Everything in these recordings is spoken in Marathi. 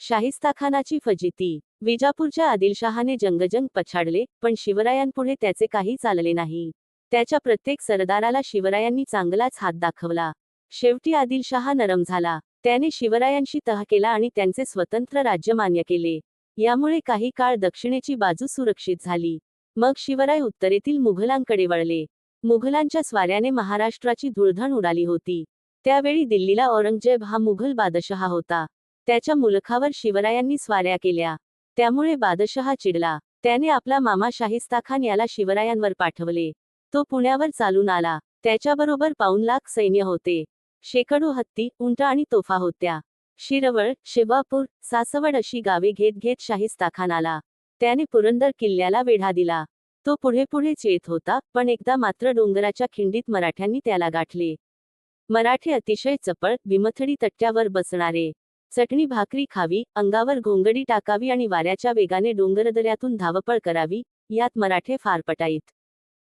शाहिस्ताखानाची फजिती. विजापूरच्या आदिलशहाने जंगजंग पछाडले पण शिवरायांपुढे त्याचे काही चालले नाही. त्याच्या प्रत्येक सरदाराला शिवरायांनी चांगलाच हात दाखवला. शेवटी आदिलशहा नरम झाला. त्याने शिवरायांशी तह केला आणि त्यांचे स्वतंत्र राज्य मान्य केले. यामुळे काही काळ दक्षिणेची बाजू सुरक्षित झाली. मग शिवराय उत्तरेतील मुघलांकडे वळले. मुघलांच्या स्वाऱ्याने महाराष्ट्राची धुळधण उडाली होती. त्यावेळी दिल्लीला औरंगजेब हा मुघल बादशहा होता. त्याच्या मुलखावर शिवरायांनी स्वाऱ्या केल्या. त्यामुळे बादशहा चिडला. त्याने आपला मामा शाहिस्ताखान याला शिवरायांवर पाठवले. तो पुण्यावर चालून आला. त्याच्याबरोबर पाऊन लाख सैन्य होते. शेकडो हत्ती उंट आणि तोफा होत्या. शिरवळ शिवापूर सासवड अशी गावे घेत घेत शाहिस्ताखान आला. त्याने पुरंदर किल्ल्याला वेढा दिला. तो पुढे पुढेच येत होता पण एकदा मात्र डोंगराच्या खिंडीत मराठ्यांनी त्याला गाठले. मराठे अतिशय चपळ विमथडी तट्ट्यावर बसणारे. चटणी भाकरी खावी अंगावर घोंगडी टाकावी आणि वाऱ्याच्या वेगाने डोंगरदऱ्यातून धावपळ करावी यात मराठे फार पटाईत.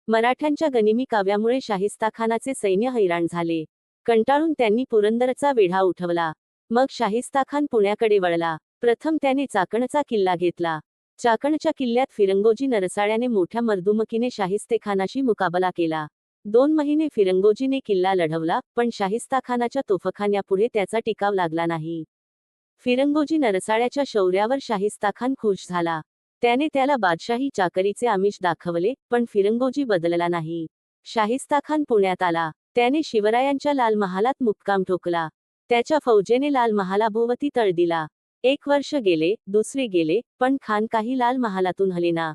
मराठ्यांच्या गनिमी काव्यामुळे शाहिस्ताखानाचे सैन्य हैराण झाले. कंटाळून त्यांनी पुरंदरचा वेढा उठवला. मग शाहिस्ताखान पुण्याकडे वळला. प्रथम त्याने चाकणचा किल्ला घेतला. चाकणच्या किल्ल्यात फिरंगोजी नरसाळ्याने मोठ्या मर्दुमकीने शाहिस्तेखानाशी मुकाबला केला. दोन महिने फिरंगोजीने किल्ला लढवला पण शाहिस्ताखानाच्या तोफखान्यापुढे त्याचा टिकाव लागला नाही. फिरंगोजी नरसाळ्याच्या शौर्यावर शाहिस्ताखान खुश झाला. त्याने त्याला बादशाही चाकरीचे आमिष दाखवले पण फिरंगोजी बदलला नाही. शाहिस्ताखान पुण्यात आला. त्याने शिवरायांच्या लाल महालात मुक्काम ठोकला. त्याच्या फौजेने लाल महालाभोवती तळ दिला. एक वर्ष गेले दुसरे गेले पण खान काही लाल महालातून हलेना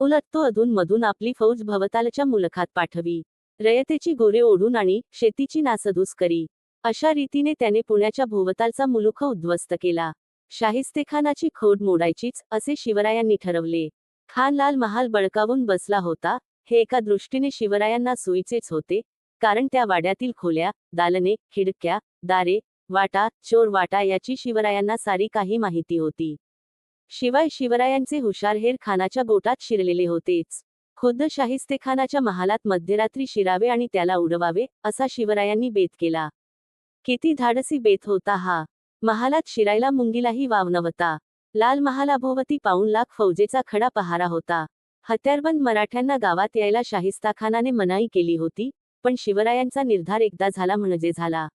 उलट तो अधून मधून आपली फौज भवतालच्या मुलखात पाठवी. रयतेची गोरे ओढून आणि शेतीची नासधूस करी. अशा रीतीने त्याने पुण्याच्या भोवतालचा मुलुख उद्ध्वस्त केला. शाहिस्तेखानाची खोड मोडायचीच असे शिवरायांनी ठरवले. खान लाल महाल बळकावून बसला होता. हे एका दृष्टीने शिवरायांना सोयीचेच होते. कारण त्या वाड्यातील खोल्या दालने खिडक्या दारे वाटा चोर वाटा याची शिवरायांना सारी काही माहिती होती. शिवाय शिवरायांचे हुशारहेर खानाच्या गोटात शिरलेले होतेच. खुद्द शाहिस्तेखानाच्या महालात मध्यरात्री शिरावे आणि त्याला उडवावे असा शिवरायांनी बेत केला. किती धाडसी बेत होता हा. महालात शिरायला मुंगीलाही वाव नव्हता. लाल महालाभोवती पाऊन लाख फौजेचा खडा पहारा होता. हत्यारबंद मराठ्यांना गावात यायला शाहिस्ताखानाने मनाई केली होती पण शिवरायांचा निर्धार एकदा झाला म्हणजे झाला.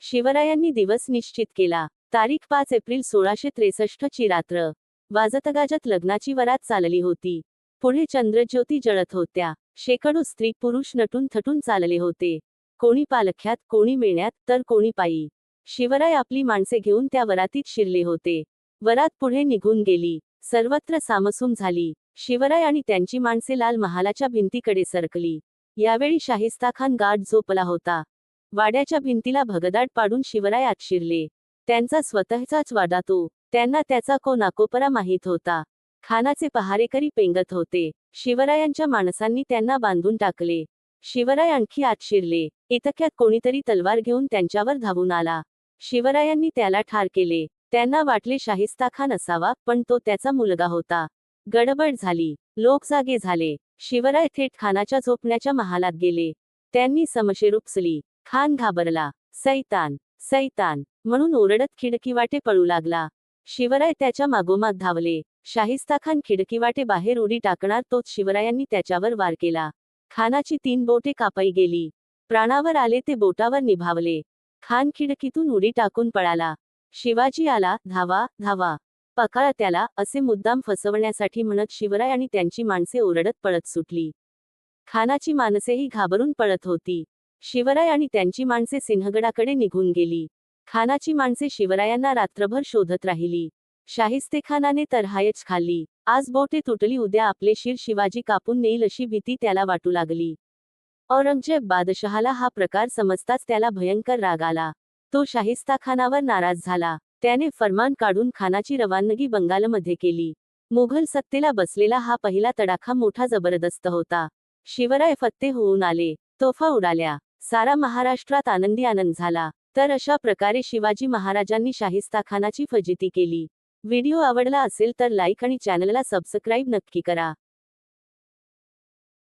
शिवरायांनी दिवस निश्चित केला. तारीख पाच एप्रिल सोळाशे त्रेसष्ट ची रात्र. वाजतगाजत लग्नाची वरात चालली होती. पुढे चंद्रज्योती जळत होत्या. शेकडो स्त्री पुरुष नटून थटून चालले होते. कोणी पालख्यात कोणी मेण्यात तर कोणी पायी. शिवराय आपली माणसे घेऊन त्या वरातीत शिरले होते. वरात पुढे निघून गेली. सर्वत्र सामसूम झाली. शिवराय आणि त्यांची माणसे लाल महालाच्या भिंतीकडे सरकली. यावेळी शाहिस्ताखान गाठ झोपला होता. वाड्याच्या भिंतीला भगदाड पाडून शिवराय आत शिरले. त्यांचा स्वतःचाच वाडा तो. त्यांना त्याचा को नाकोपरा माहीत होता. खानाचे पहारेकरी पेंगत होते. शिवरायांच्या माणसांनी त्यांना बांधून टाकले. शिवराय आणखी आत शिरले इतक्यात कोणीतरी तलवार घेऊन त्यांच्यावर धावून आला. शिवरायांनी त्याला ठार केले. त्यांना वाटले शाहिस्ताखान असावा पण तो त्याचा मुलगा होता. गडबड झाली. लोक जागे झाले. शिवराय थेट खानाच्या झोपण्याच्या महालात गेले. त्यांनी समशेर उपसली. खान घाबरला. सैतान सैतान म्हणून ओरडत खिडकीवाटे पळू लागला. शिवराय त्याच्या मागोमाग धावले. शाहिस्ताखान खिडकीवाटे बाहेर उडी टाकणार तोच शिवरायांनी त्याच्यावर वार केला. खानाची तीन बोटे कापाई गेली. प्राणावर आले ते बोटावर निभावले. खान खिडकीतून उडी टाकून पळाला. शिवाजी आला धावा धावा. पकाळा त्याला असे मुद्दाम फसवण्यासाठी म्हणत शिवराय आणि त्यांची माणसे ओरडत पळत सुटली. खानाची माणसेही घाबरून पळत होती. शिवराय आणि त्यांची माणसे सिंहगडाकडे निघून गेली. खानाची माणसे शिवरायांना रात्रभर शोधत राहिली. शाहिस्तेखानाने तर हायच खाल्ली. आज बोटे तुटली उद्या आपले शिर शिवाजी कापून नेईल अशी भीती त्याला वाटू लागली. औरंगजेब बादशहाला हा प्रकार समजताच त्याला भयंकर राग आला. तो शाहिस्ताखानावर नाराज झाला. त्याने फरमान काढून खानाची रवानगी बंगालमध्ये केली. मुघल सत्तेला बसलेला हा पहिला तडाखा मोठा जबरदस्त होता. शिवराय फत्ते होऊन आले. तोफा उडाल्या. सारा महाराष्ट्रात आनंदी आनंद झाला. तर अशा प्रकारे शिवाजी महाराजांनी शाहिस्ताखानाची फजिती केली. व्हिडिओ आवडला असेल तर लाईक आणि चॅनलला सबस्क्राईब नक्की करा.